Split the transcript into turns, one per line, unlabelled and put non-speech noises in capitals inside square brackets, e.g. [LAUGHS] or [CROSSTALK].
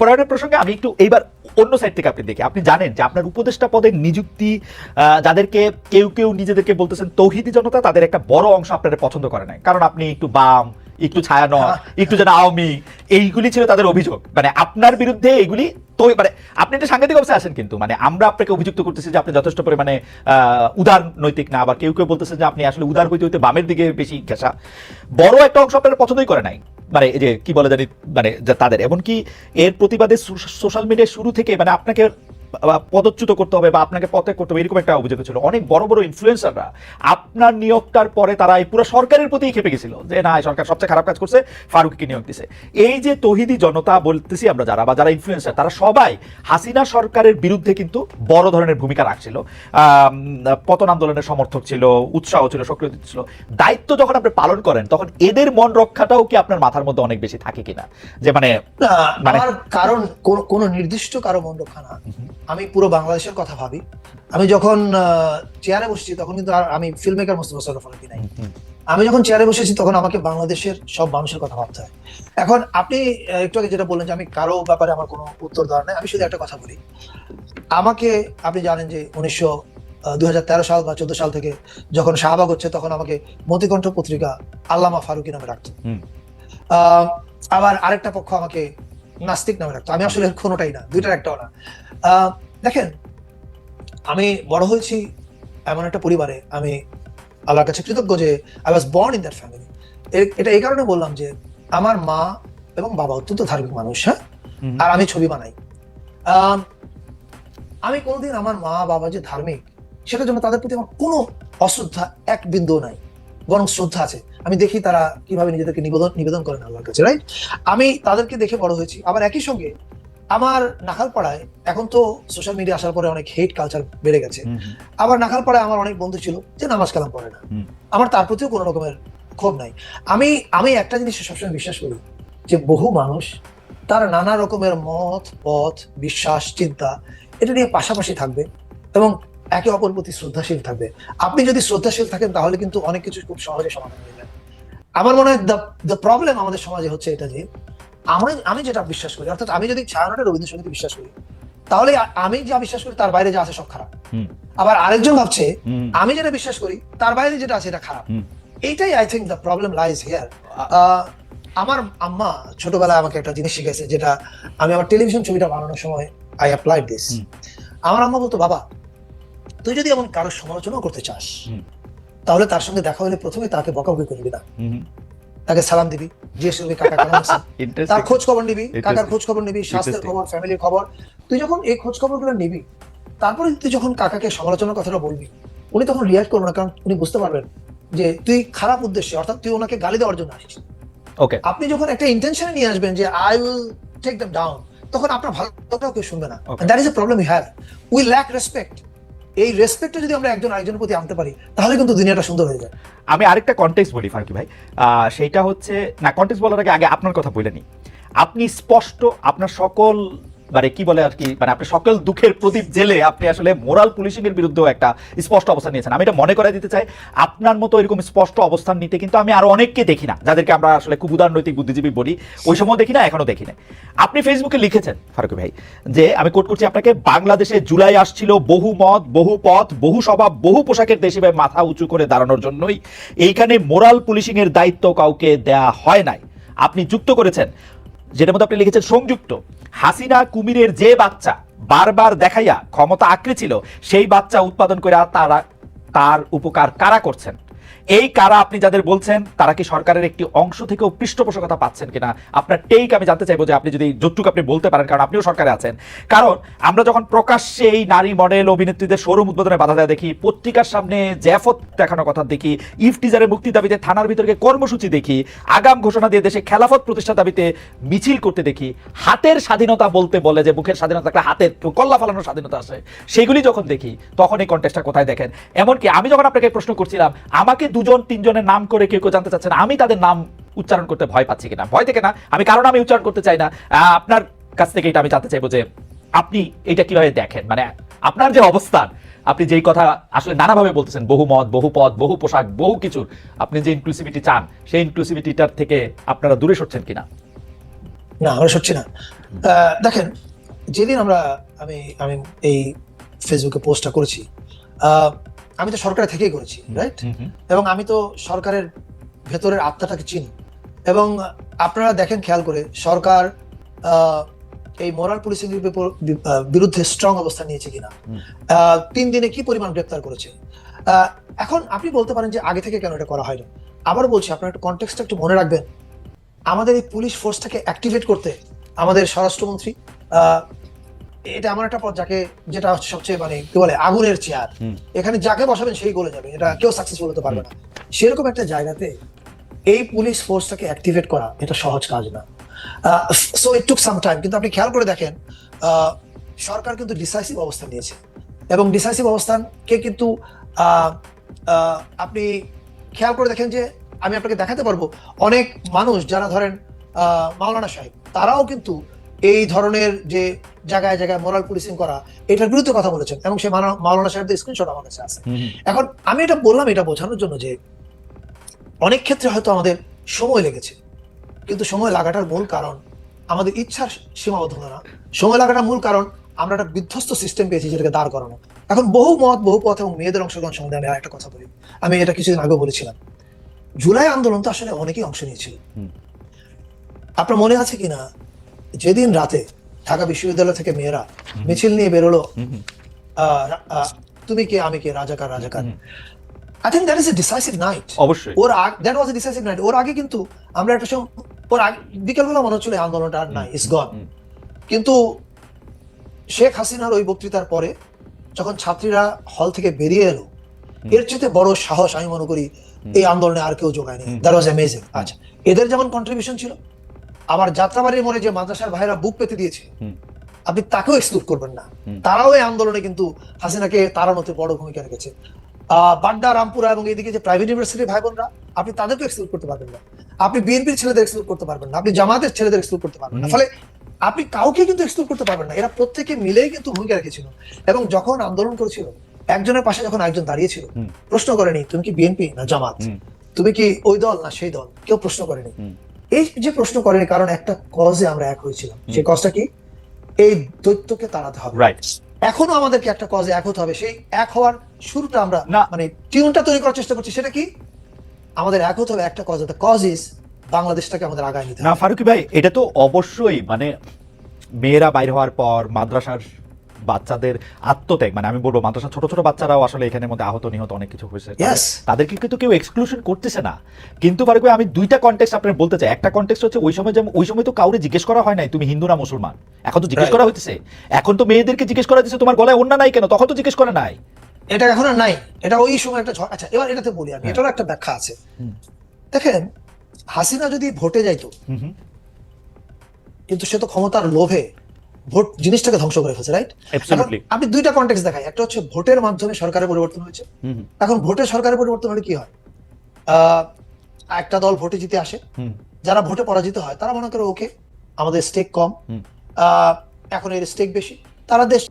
পরায়ণের প্রসঙ্গে আমি একটু এইবার অন্য সাইড থেকে আপনি দেখি। আপনি জানেন যে আপনার উপদেষ্টা পদের নিযুক্তি যাদেরকে কেউ কেউ নিজেদেরকে বলতেছেন তৌহিদি জনতা তাদের একটা বড় অংশ আপনাদের পছন্দ করে নাই। কারণ আপনি একটু বাম একটু ছায়ানট একটু যেন আওয়ামী এইগুলি ছিল তাদের অভিযোগ। মানে আপনার বিরুদ্ধে এগুলি তো মানে আপনি একটা সাংঘাতিক অবস্থায় আছেন কিন্তু। মানে আমরা আপনাকে অভিযুক্ত করতেছি যে আপনি যথেষ্ট পরিমাণে আহ, উদার নৈতিক না আবার কেউ কেউ বলতেছেন যে আপনি আসলে উদার হইতে হইতে বামের দিকে বেশি ঘেঁষা। বড় একটা অংশ আপনারা পছন্দই করে নাই। মানে যে কি বলে জানি মানে তাদের। এমনকি এর প্রতিবাদে সোশ্যাল মিডিয়া শুরু থেকে মানে আপনাকে পদচ্যুত করতে হবে বা আপনাকে পথে করতে হবে এরকম একটা অভিযোগ ছিল। অনেক বড় বড় ইনফ্লুয়েন্সাররা আপনার নিয়োগটার পরে তারা এই পুরো সরকারের প্রতি খেপে গেছিল যে না সরকার সবচেয়ে খারাপ কাজ করছে ফারুককে নিয়োগ দিছে। এই যে তহিদি জনতা বলতেছি আমরা যারা বা যারা ইনফ্লুয়েন্সার তারা সবাই হাসিনা সরকারের বিরুদ্ধে কিন্তু বড় ধরনের ভূমিকা রাখছিল। পতন আন্দোলনের সমর্থক ছিল উৎসাহ ছিল সক্রিয় ছিল। দায়িত্ব যখন আপনি পালন করেন তখন এদের মন রক্ষাটাও কি আপনার মাথার মধ্যে অনেক বেশি থাকে কিনা? যে মানে মানে-
কারণ কোনো নির্দিষ্ট কারও মন রক্ষা না। আমি পুরো বাংলাদেশের কথা ভাবি। আমি যখন চেয়ারে বসেছি তখন কিন্তু আর আমি ফিল্ম মেকার মোস্তফা সরফ আলী নাই। আমি যখন চেয়ারে বসেছি তখন আমাকে বাংলাদেশের সব মানুষের কথা ভাবতে হয়। এখন আপনি একটু আগে যেটা বললেন যে আমি কারও ব্যাপারে আমার কোনো উত্তর দেওয়ার নাই আমি শুধু একটা কথা বলি। আমাকে আপনি জানেন যে উনিশশো দুই সাল বা চোদ্দ সাল থেকে যখন শাহবাগ হচ্ছে তখন আমাকে মতিকণ্ঠ পত্রিকা আল্লামা ফারুকি নামে রাখতো আবার আরেকটা পক্ষ আমাকে নাস্তিক নামে রাখতো আমি আসলে কোনোটাই না দুইটার একটাও না। দেখেন আমি বড় হয়েছি এমন একটা পরিবারে। আমি আল্লাহর কাছে কৃতজ্ঞ যে I was born in that family এটা এই কারণে বললাম যে আমার মা এবং বাবা অত্যন্ত ধার্মিক মানুষ হ্যাঁ? আর আমি ছবি বানাই। আমি কোনোদিন আমার মা বাবা যে ধার্মিক সেটার জন্য তাদের প্রতি আমার কোনো অশ্রদ্ধা এক বিন্দু নাই বরং শ্রদ্ধা আছে। আমি দেখি তারা কীভাবে নিজেদেরকে নিবেদন নিবেদন করেন আল্লাহর কাছে রাইট আমি তাদেরকে দেখে বড় হয়েছি। আবার একই সঙ্গে আমার নাখালপাড়ায় এখন তো সোশ্যাল মিডিয়া আসার পরে অনেক হেট কালচার বেড়ে গেছে। আবার নাখালপাড়ায় আমার অনেক বন্ধু ছিল যে নামাজ কালাম পড়ে না। আমার তার প্রতিও কোনো রকমের ক্ষোভ নাই। আমি আমি একটা জিনিস সবসময় বিশ্বাস করি যে বহু মানুষ তার নানা রকমের মত পথ বিশ্বাস চিন্তা এটা নিয়ে পাশাপাশি থাকবে এবং একে অপর প্রতি শ্রদ্ধাশীল থাকবে। আপনি যদি শ্রদ্ধাশীল থাকেন তাহলে কিন্তু অনেক কিছু খুব সহজে সমাধান হয়ে যায়। আমার মনে হয় দ্য প্রবলেম আমাদের সমাজে হচ্ছে এটা যে আমি আমি যেটা বিশ্বাস করি অর্থাৎ আমি যদি ছায়ানটের রবীন্দ্রসঙ্গীতে বিশ্বাস করি তাহলে আমি যা বিশ্বাস করি তার বাইরে যা আছে সব খারাপ। আবার আরেকজন ভাবছে আমি যেটা বিশ্বাস করি তার বাইরে যেটা আছে এটা খারাপ। এইটাই I think the problem lies here আমার আম্মা ছোটবেলায় আমাকে একটা জিনিস শিখেছে যেটা আমি আমার টেলিভিশন ছবিটা বানানোর সময় আই অ্যাপ্লাইড দিস আমার আম্মা বলতো বাবা তুই যদি এমন কারোর সমালোচনা করতে চাস তাহলে তার সঙ্গে দেখা হলে প্রথমে তাকে বকাবকি করবি না। তাকে সালাম দিবি জিজ্ঞেস করবি কাকা কেমন [LAUGHS] তার খোঁজ খবর নিবি কাকার খোঁজ খবর নিবি স্বাস্থ্যের খবর ফ্যামিলির খবর। তুই যখন এই খোঁজ খবরগুলো নিবি তারপরে তুই যখন কাকাকে সমালোচনার কথাটা বলবি উনি তখন রিয়াক্ট করবে না কারণ উনি বুঝতে পারবেন যে তুই খারাপ উদ্দেশ্যে অর্থাৎ তুই ওনাকে গালি দেওয়ার জন্য আসিস।
Okay.
আপনি যখন একটা ইন্টেনশনে নিয়ে আসবেন যে I will take them down তখন আপনার ভালোটাও কেউ শুনবে না। That is a problem you have we lack respect এই রেসপেক্টটা যদি আমরা একজন আরেকজনের প্রতি আনতে পারি, তাহলে কিন্তু দুনিয়াটা সুন্দর হয়ে যায়।
আমি আরেকটা কন্টেক্সট বলি, ফার্কি ভাই। সেইটা হচ্ছে না কন্টেক্সট বলার আগে আগে আপনার কথা বলে নিই। আপনি স্পষ্ট আপনার সকল মানে কি বলে আর কি মানে আপনি সকল দুঃখের প্রদীপ জেলে আপনি আসলে মোরাল পুলিশিং এর বিরুদ্ধেও একটা স্পষ্ট অবস্থান নিয়েছেন। আমি এটা মনে করে দিতে চাই, আপনার মতো এরকম স্পষ্ট অবস্থান নিতে কিন্তু আমি আরও অনেককে দেখি না, যাদেরকে আমরা আসলে খুব উদারনৈতিক বুদ্ধিজীবী বলি, ওই সময় দেখি না, এখনও দেখি না। আপনি ফেসবুকে লিখেছেন, ফারুকি ভাই, যে, আমি কোট করছি আপনাকে, বাংলাদেশে জুলাই আসছিল বহু মত, বহু পথ, বহু স্বভাব, বহু পোশাকের দেশে মাথা উঁচু করে দাঁড়ানোর জন্যই এইখানে মোরাল পুলিশিং এর দায়িত্ব কাউকে দেয়া হয় নাই। আপনি যুক্ত করেছেন, যেটার মধ্যে আপনি লিখেছেন, সংযুক্ত। হাসিনা কুমিরের যে বাচ্চা বারবার দেখাইয়া ক্ষমতা আঁকড়ে ছিল, সেই বাচ্চা উৎপাদন করে তারা তার উপকার কারা করছেন? এই কারা আপনি যাদের বলছেন, তারা কি সরকারের একটি অংশ থেকেও পৃষ্ঠপোষকতা পাচ্ছেন কিনা? আপনার টেক আমি জানতে চাইব যে আপনি যদি যতটুকু আপনি বলতে পারেন, কারণ আপনিও সরকারে আছেন। কারণ আমরা যখন প্রকাশ্যে এই নারী মডেল অভিনেত্রীদের শোরুম উদ্বোধনে বাধা দেওয়া দেখি পত্রিকার সামনে জ্যাফত দেখানোর কথা, দেখি ইফটিজারের মুক্তির দাবিতে থানার ভিতরে কর্মসূচি, দেখি আগাম ঘোষণা দিয়ে দেশে খেলাফত প্রতিষ্ঠা দাবিতে মিছিল করতে, দেখি হাতের স্বাধীনতা বলতে বলে যে মুখের স্বাধীনতা একটা হাতের কল্লা ফালানোর স্বাধীনতা আছে সেগুলি যখন দেখি, তখন এই কন্টেস্টটা কোথায় দেখেন? এমনকি আমি যখন আপনাকে প্রশ্ন করছিলাম, আমাকে দুজন, তিনজনের নাম করে কেউ কেউ জানতে চাচ্ছেন আমি তাদের নাম উচ্চারণ করতে ভয় পাচ্ছি কিনা? ভয় থেকে না। আমি কারণ আমি উচ্চারণ করতে চাই না। আপনার কাছ থেকে এটা আমি জানতে চাইব যে আপনি এটা কীভাবে দেখেন? মানে আপনার যে অবস্থান, আপনি যেই কথা আসলে নানাভাবে বলতেছেন, বহু মত, বহু পদ, বহু পোশাক, বহু কিছুর, আপনি যে ইনক্লুসিভিটি চান, সেই ইনক্লুসিভিটিটার থেকে আপনারা দূরে সরছেন কিনা?
না, আমরা সরছি না। দেখেন, যেদিন আমরা, আমি আমি এই ফেসবুকে পোস্টটা করেছি আমি তো সরকার থেকেই করেছি রাইট। এবং আমি তো সরকারের ভেতরের আত্মাটাকে চিনি। এবং আপনারা দেখেন খেয়াল করে সরকার এই মোরাল পুলিশিং বিরুদ্ধে স্ট্রং অবস্থান নিয়েছে কিনা। তিন দিনে কি পরিমাণ গ্রেপ্তার করেছে? এখন আপনি বলতে পারেন যে আগে থেকে কেন এটা করা হয়নি। আবার বলছি আপনার একটু কনটেক্সটটা একটু মনে রাখবেন। আমাদের এই পুলিশ ফোর্সটাকে অ্যাক্টিভেট করতে আমাদের স্বরাষ্ট্রমন্ত্রী আহ, এটা এমন একটা পথ যাকে যেটা হচ্ছে সবচেয়ে মানে কি বলে আগুনের চেয়ার। এখানে যাকে বসাবেন সেই গলে যাবে এটা কেউ সাকসেসফুল হতে পারবে না। সেরকম একটা জায়গাতে এই পুলিশ ফোর্সটাকে অ্যাক্টিভেট করা এটা সহজ কাজ না। So it took some time কিন্তু আপনি খেয়াল করে দেখেন আহ, সরকার কিন্তু ডিসাইসিভ অবস্থান নিয়েছে। এবং ডিসাইসিভ অবস্থানকে কিন্তু আহ, আহ, আপনি খেয়াল করে দেখেন যে আমি আপনাকে দেখাতে পারব অনেক মানুষ যারা ধরেন আহ, মাওলানা সাহেব তারাও কিন্তু এই ধরনের যে জায়গায় জায়গায় মোরাল পুলিশিং করা এটার বিরুদ্ধে কথা বলেছেন এবং সে মাওলানা- সাহেবদের স্ক্রিনশট আমার কাছে আছে। এখন আমি এটা বললাম এটা বোঝানোর জন্য যে অনেক ক্ষেত্রে হয়তো আমাদের সময় লেগেছে কিন্তু সময় লাগাটার মূল কারণ আমাদের ইচ্ছার সীমাবদ্ধতা না। সময় লাগাটার মূল কারণ আমরা একটা বিধ্বস্ত সিস্টেম পেয়েছি যেটাকে দাঁড় করানো। এখন বহু মত বহু পথ এবং মেয়েদের অংশগ্রহণ সম্বন্ধে আমি আরেকটা কথা বলি। আমি এটা কিছুদিন আগেও বলেছিলাম। জুলাই আন্দোলন তো আসলে অনেকেই অংশ নিয়েছিল। আপনার মনে আছে কিনা? যেদিন রাতে ঢাকা বিশ্ববিদ্যালয় থেকে মেয়েরা মিছিল নিয়ে বেরোলো তুমি কে আমি কে রাজাকার রাজাকার। I think that is a decisive night
অবশ্যই।
Or that was a decisive night ওর আগে কিন্তু আমরা একটা সময় ওর আগে বিকেলবেলা মনে হচ্ছিল আন্দোলনটা আর নাই ইস গন কিন্তু শেখ হাসিনার ওই বক্তৃতার পরে যখন ছাত্রীরা হল থেকে বেরিয়ে এলো এর চেয়ে বড় সাহস আমি মনে করি এই আন্দোলনে আর কেউ যোগায়নি। দ্যাট ওয়াজ অ্যামেজিং আচ্ছা এদের যেমন কন্ট্রিবিউশন ছিল আবার যাত্রাবাড়ির মোড়ে যে মাদ্রাসার ভাইরা বুক পেতে দিয়েছে আপনি তাকেও এক্সক্লুড করবেন না। তারাও এই আন্দোলনে কিন্তু হাসিনাকে তাড়ানোতে বড় ভূমিকা রেখেছে। বাড্ডা রামপুরা এবং এদিকে যে প্রাইভেট ইউনিভার্সিটির ভাই বোনরা আপনি তাদেরকে এক্সক্লুড করতে পারবেন না। আপনি বিএনপির ছেলেদের এক্সক্লুড করতে পারবেন না। আপনি জামাতের ছেলেদের এক্সক্লুড করতে পারবেন না। ফলে আপনি কাউকে কিন্তু এক্সক্লুড করতে পারবেন না। এরা প্রত্যেকে মিলেই কিন্তু ভূমিকা রেখেছিল। এবং যখন আন্দোলন করেছিল একজনের পাশে যখন একজন দাঁড়িয়েছিল প্রশ্ন করেনি তুমি কি বিএনপি না জামাত? তুমি কি ওই দল না সেই দল? কেউ প্রশ্ন করেনি। এই যে প্রশ্ন করেনি কারণ একটা কজে আমরা এক হয়েছিলাম। সেই কজটা কি? এই দৈত্যকে তাড়াতে হবে।
রাইট
এখনও আমাদেরকে একটা কজে এক হতে হবে। সেই এক হওয়ার শুরুটা আমরা
না।
মানে টিউনটা তৈরি করার চেষ্টা করছি। সেটা কি? আমাদের এক হতে হবে একটা কজ কজ ইজ বাংলাদেশটাকে আমাদের আগায় নিতে
না ফারুকি ভাই এটা তো অবশ্যই মানে মেয়েরা বাইর হওয়ার পর মাদ্রাসার বাচ্চাদের আত্মত্যাগ মানে আমি বলব মাদ্রাসার ছোট ছোট বাচ্চারাও আসলে এখানের মধ্যে আহত নিহত অনেক কিছু হয়েছে। তাদেরকে কিন্তু কেউ এক্সক্লুশন করতেছে না। কিন্তু ভাই আমি দুইটা কন্টেক্সট আপনার বলতে চাই। একটা কন্টেক্সট হচ্ছে ওই সময় যেমন ওই সময় তো কাউরে জিজ্ঞেস করা হয় নাই তুমি হিন্দু না মুসলমান? এখন তো জিজ্ঞেস করা হইতেছে। এখন তো মেয়েদেরকে জিজ্ঞেস করা দিচ্ছে তোমার গলায় অন্য নাই কেন? তখন তো জিজ্ঞেস করা নাই।
এটা এখন নাই। এটা ওই সময় একটা ঝড়- আচ্ছা এবার এটাতে বলি আমি।
হ্যাঁ।
এটারও একটা ব্যাখ্যা আছে। দেখেন হাসিনা যদি ভোটে যাইতো। কিন্তু সে তো ক্ষমতার লোভে ভোট জিনিসটাকে ধ্বংস করে ফেলছে রাইট. আপনি দুইটা কন্টেক্স দেখাই। একটা হচ্ছে ভোটের মাধ্যমে সরকারের পরিবর্তন হয়েছে। এখন ভোটে সরকারের পরিবর্তন হলে কি হয়? আহ, একটা দল ভোটে জিতে আসে।
হুম।
যারা ভোটে পরাজিত হয় তারা মনে করে ওকে আমাদের স্টেক কম। আহ, এখন এর স্টেক বেশি। তারা দেশ